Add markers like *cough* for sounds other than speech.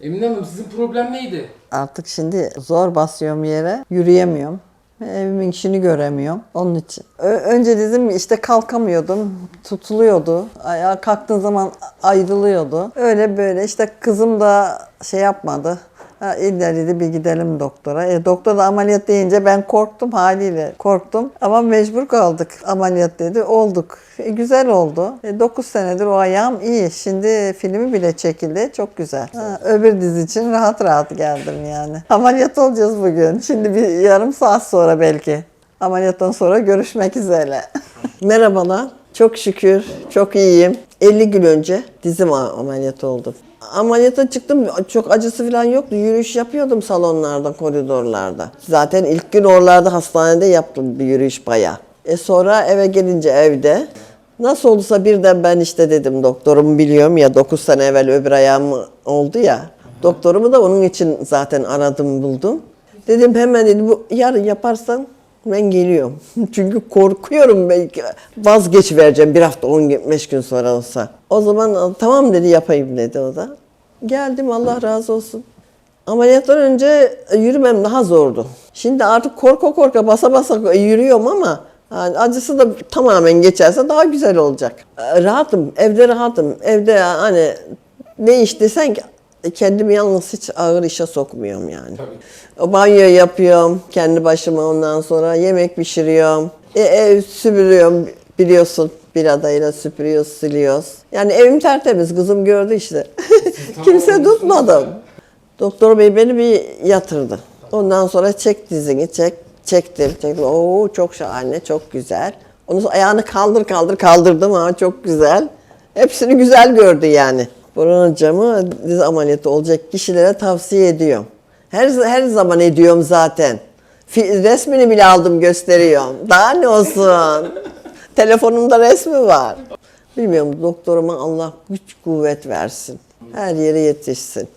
Emine Hanım sizin problem neydi? Artık şimdi zor basıyorum yere. Yürüyemiyorum. Evimin işini göremiyorum. Onun için. Ö- önce dedim işte kalkamıyordum. Tutuluyordu. Ayağa kalktığın zaman ayrılıyordu. Öyle böyle işte kızım da şey yapmadı. İlla dedi bir gidelim doktora. E, doktor da ameliyat deyince ben korktum haliyle. Korktum ama mecbur kaldık. Ameliyat dedi. Olduk. E, güzel oldu. 9 senedir o ayağım iyi. Şimdi filmi bile çekildi. Çok güzel. Ha, öbür dizi için rahat rahat geldim yani. Ameliyat olacağız bugün. Şimdi bir yarım saat sonra belki. Ameliyattan sonra görüşmek üzere. Merhabalar. Çok şükür çok iyiyim. 50 gün önce dizim ameliyatı oldum. Ameliyata çıktım çok acısı falan yoktu. Yürüyüş yapıyordum salonlarda, koridorlarda. Zaten ilk gün oralarda hastanede yaptım bir yürüyüş bayağı. E sonra eve gelince evde nasıl olursa birden ben işte dedim doktorumu biliyorum ya 9 sene evvel öbür ayağım oldu ya. Doktorumu da onun için zaten aradım buldum. Dedim hemen dedi bu yarın yaparsan ben geliyorum. *laughs* Çünkü korkuyorum belki vazgeç vereceğim bir hafta 15 gün sonra olsa. O zaman tamam dedi yapayım dedi o da. Geldim Allah razı olsun. Ameliyattan önce yürümem daha zordu. Şimdi artık korka korka basa basa yürüyorum ama yani acısı da tamamen geçerse daha güzel olacak. Rahatım, evde rahatım. Evde hani ne iş desen ki kendimi yalnız hiç ağır işe sokmuyorum yani. O banyo yapıyorum kendi başıma ondan sonra yemek pişiriyorum. E, ev süpürüyorum biliyorsun bir adayla süpürüyoruz, siliyoruz. Yani evim tertemiz kızım gördü işte. *laughs* Kimse tutmadım. Doktor bey beni bir yatırdı. Ondan sonra çek dizini çek. Çektim. çektim. Oo çok şahane, çok güzel. Sonra ayağını kaldır kaldır kaldırdım ha çok güzel. Hepsini güzel gördü yani. Buranın camı diz ameliyatı olacak kişilere tavsiye ediyorum. Her, her zaman ediyorum zaten. Resmini bile aldım gösteriyorum. Daha ne olsun? *laughs* Telefonumda resmi var. Bilmiyorum doktoruma Allah güç kuvvet versin. Her yere yetişsin.